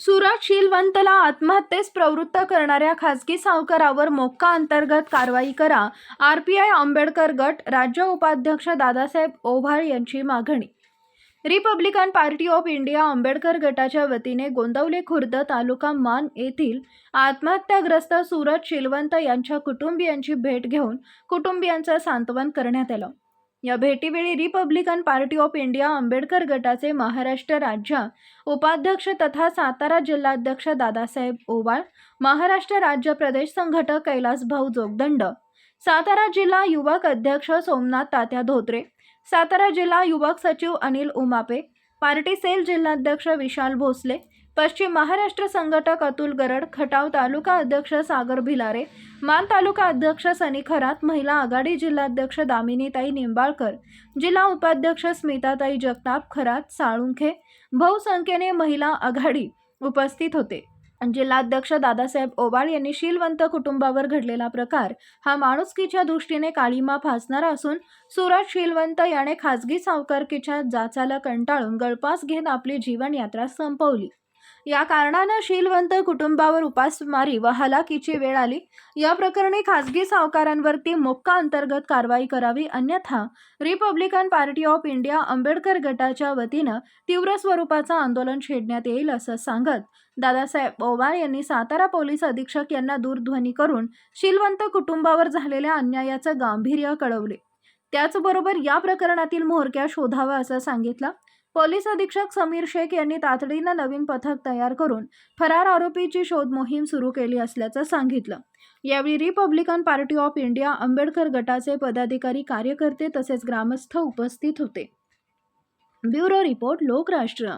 सुरत शीलवंतला आत्महत्येस प्रवृत्त करणाऱ्या खासगी सावकारावर मोक्का अंतर्गत कारवाई करा आर पी आय आंबेडकर गट राज्य उपाध्यक्ष दादासाहेब ओव्हाळ यांची मागणी. Republican Party of India Ambedkar गटाच्या वतीने गोंदवले खुर्द तालुका मान येथील आत्महत्याग्रस्त सूरज शिलवंत यांच्या कुटुंबियांची भेट घेऊन कुटुंबियांचं सांत्वन करण्यात आलं. या भेटीवेळी Republican Party of India Ambedkar गटाचे महाराष्ट्र राज्य उपाध्यक्ष तथा सातारा जिल्हाध्यक्ष दादासाहेब ओवाळ महाराष्ट्र राज्य प्रदेश संघटक कैलास भाऊ जोगदंड सातारा जिल्हा युवक अध्यक्ष सोमनाथ तात्या धोत्रे सातारा जिल्हा युवक सचिव अनिल उमापे पार्टी सेल जिल्हाध्यक्ष विशाल भोसले पश्चिम महाराष्ट्र संघटक अतुल गरड खटाव तालुका अध्यक्ष सागर भिलारे मान तालुका अध्यक्ष सनी खरात महिला आघाडी जिल्हाध्यक्ष दामिनीताई निंबाळकर जिल्हा उपाध्यक्ष स्मिताताई जगताप खरात साळुंखे बहुसंख्येने महिला आघाडी उपस्थित होते. जिल्हाध्यक्ष दादासाहेब ओबाळ यांनी शीलवंत कुटुंबावर घडलेला प्रकार हा माणुसकीच्या दृष्टीने काळीमा फासणारा असून सुरज शीलवंत याने खासगी सावकारकीच्या जाचाला कंटाळून गळपास घेत आपली जीवनयात्रा संपवली. या कारणानं शीलवंत कुटुंबावर उपासमारी व हलाकीची वेळ आली. या प्रकरणी खासगी सावकारांवरती मोक्का अंतर्गत कारवाई करावी अन्यथा Republican Party of India Ambedkar गटाच्या वतीनं तीव्र स्वरूपाचं आंदोलन छेडण्यात येईल असं सांगत दादासाहेब ओवाळ यांनी सातारा पोलीस अधीक्षक यांना दूरध्वनी करून शीलवंत कुटुंबावर झालेल्या अन्यायाचं गांभीर्य कळवले. त्याचबरोबर या प्रकरणातील म्होरक्या शोधावा असं सांगितलं. पोलीस अधीक्षक समीर शेख यांनी तातडीनं नवीन पथक तयार करून फरार आरोपीची शोध मोहीम सुरू केली असल्याचं सांगितलं. यावेळी Republican Party of India Ambedkar गटाचे पदाधिकारी कार्यकर्ते तसेच ग्रामस्थ उपस्थित होते. Bureau report Lokrashtra.